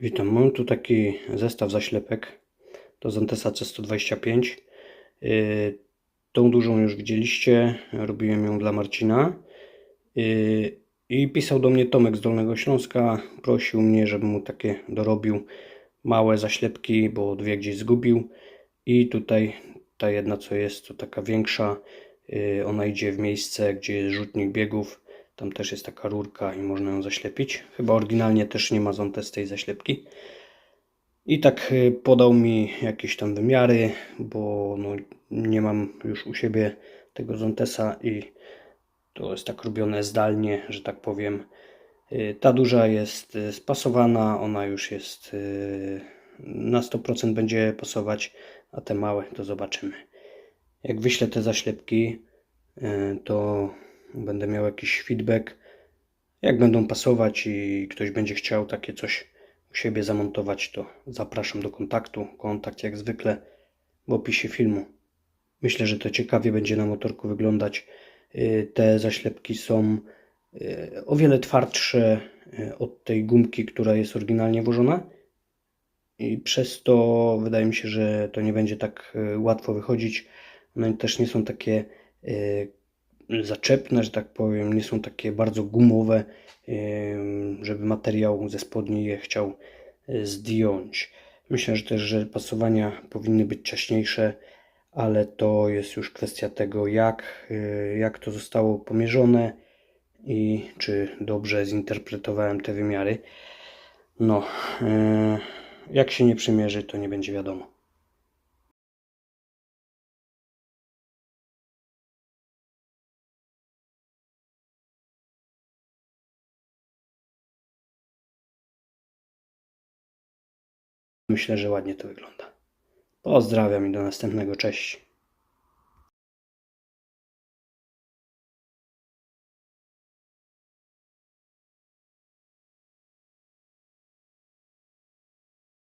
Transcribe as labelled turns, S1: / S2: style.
S1: Witam, mam tu taki zestaw zaślepek do Zantesa C125. Yy, Tą dużą już widzieliście, robiłem ją dla Marcina. Yy, I pisał do mnie Tomek z Dolnego Śląska, prosił mnie, żebym mu takie dorobił małe zaślepki, bo dwie gdzieś zgubił. I tutaj ta jedna co jest, to taka większa, yy, ona idzie w miejsce, gdzie jest rzutnik biegów. Tam też jest taka rurka i można ją zaślepić. Chyba oryginalnie też nie ma Zantes tej zaślepki. I tak y, podał mi jakieś tam wymiary, bo no, nie mam już u siebie tego Zontesa i to jest tak robione zdalnie, że tak powiem. Y, Ta duża jest y, spasowana, ona już jest na 100% będzie pasować, a te małe to zobaczymy. Jak wyślę te zaślepki, to będę miał jakiś feedback. Jak będą pasować i ktoś będzie chciał takie coś u siebie zamontować, to zapraszam do kontaktu. Kontakt jak zwykle w opisie filmu. Myślę, że to ciekawie będzie na motorku wyglądać. Y, Te zaślepki są y, o wiele twardsze y, od tej gumki, która jest oryginalnie włożona. I przez to wydaje mi się, że to nie będzie tak łatwo wychodzić. One też nie są takie zaczepne, że tak powiem, nie są takie bardzo gumowe, żeby materiał ze spodni je chciał y, zdjąć. Myślę że też, że pasowania powinny być ciaśniejsze, ale to jest już kwestia tego, jak, y, jak to zostało pomierzone i czy dobrze zinterpretowałem te wymiary. No, y, jak się nie przymierzy, to nie będzie wiadomo. Myślę, że ładnie to wygląda. Pozdrawiam i do następnego. Cześć.